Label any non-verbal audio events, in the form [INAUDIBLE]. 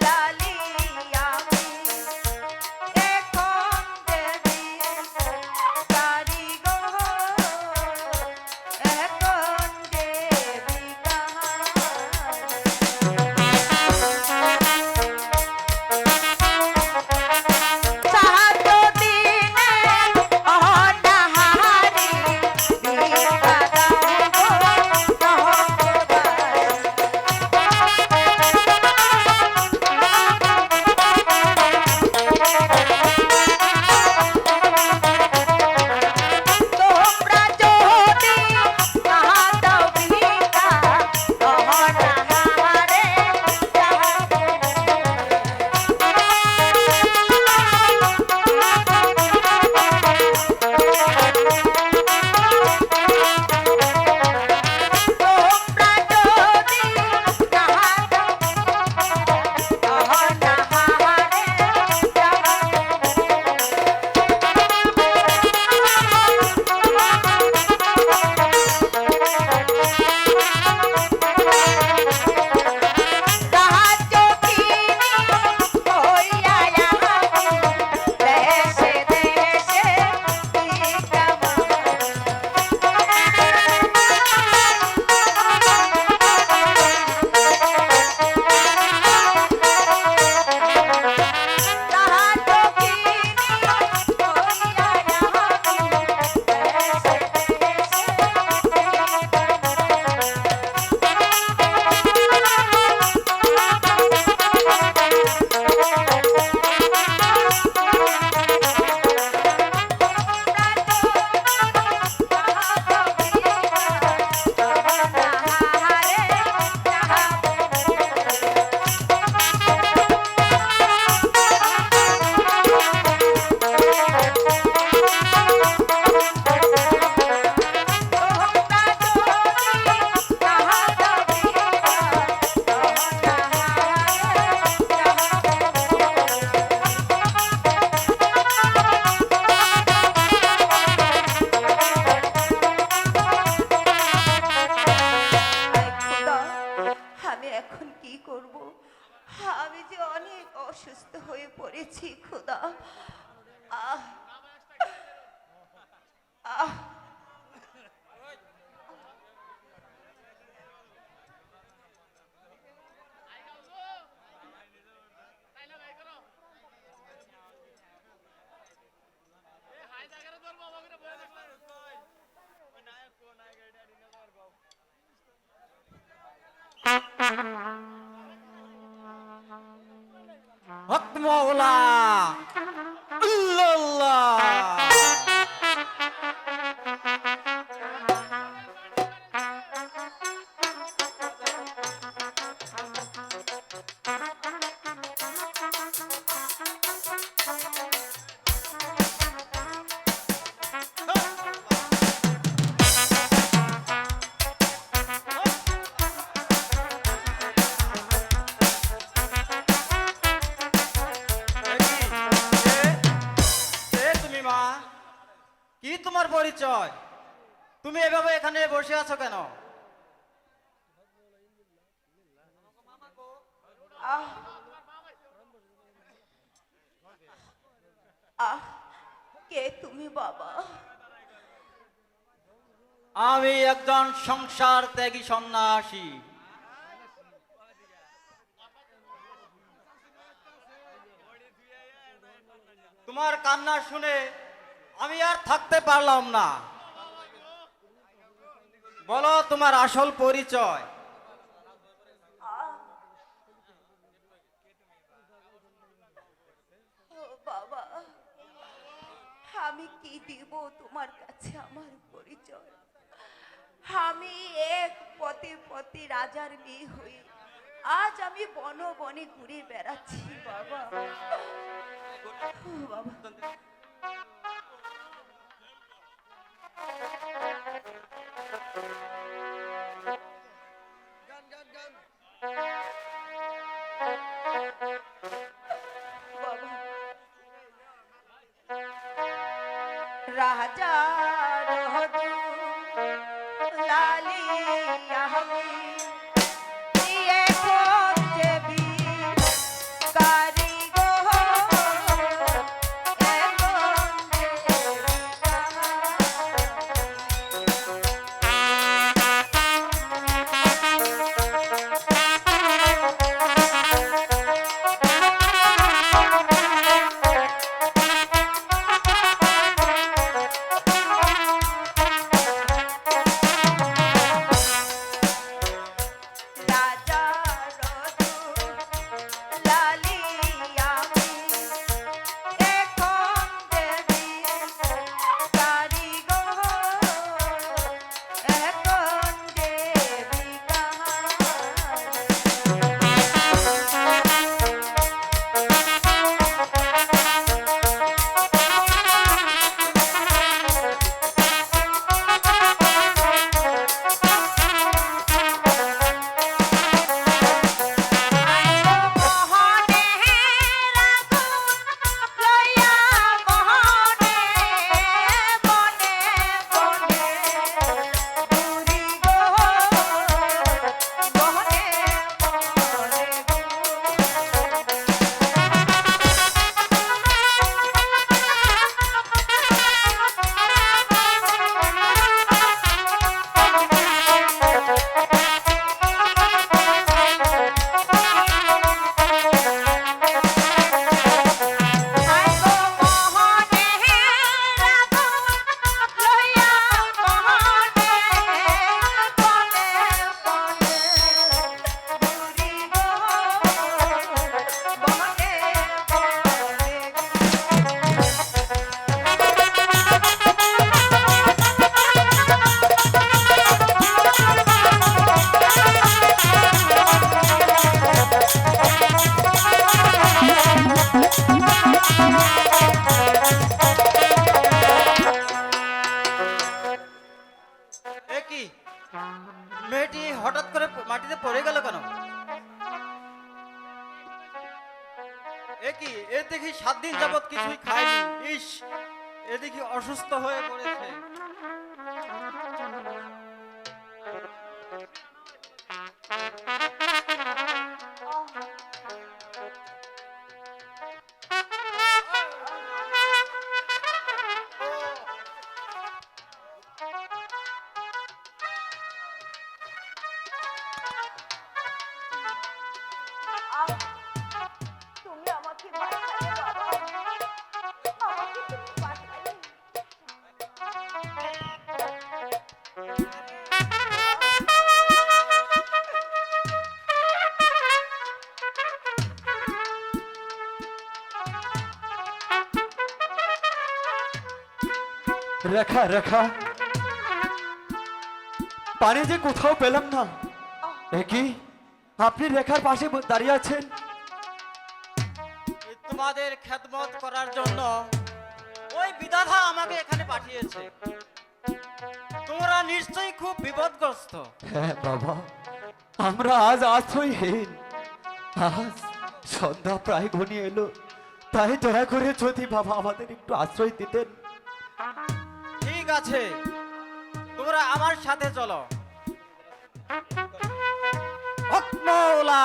Love. আমি যে অনেক অসুস্থ হয়ে পড়েছি খোদা। আহ আহ। [LAUGHS] হক 爆啦 কি তোমার পরিচয়? তুমি এভাবে এখানে বসে আছো কেন? আহ। কে তুমি বাবা? আমি একজন সংসার ত্যাগী সন্ন্যাসী। তোমার কান্না শুনে আমি আর থাকতে পারলাম না। বলো তোমার আসল পরিচয়। আমি কি দিব তোমার কাছে আমার পরিচয়? আমি এক পথে পথে রাজার মেয়ে হই আজ আমি বন বনে ঘুরে বেড়াচ্ছি, বাবা। বাবা। રાજા લાલી পরে গেল কেন? এ কি? এ দেখি সাত দিন যাবত কিছুই খায়নি। ইস, এ দেখি অসুস্থ হয়ে পড়েছে। রেখা রেখা। পানি যে কোথাও পেলাম না। একই আপনি রেখার পাশে দাঁড়িয়ে আছেন? তোমাদের খেদমত করার জন্য ওই বিধাতা আমাকে এখানে পাঠিয়েছে। তোমরা নিশ্চয়ই খুব বিপদগ্রস্ত। হ্যাঁ বাবা। আমরা আজ আশ্রয়হীন। আজ সন্ধ্যা প্রায় ঘনিয়ে এলো। তাই দয়া করে যদি বাবা আমাদের একটু আশ্রয় দিতেন। আছে। তোমরা আমার সাথে চলো। মৌলা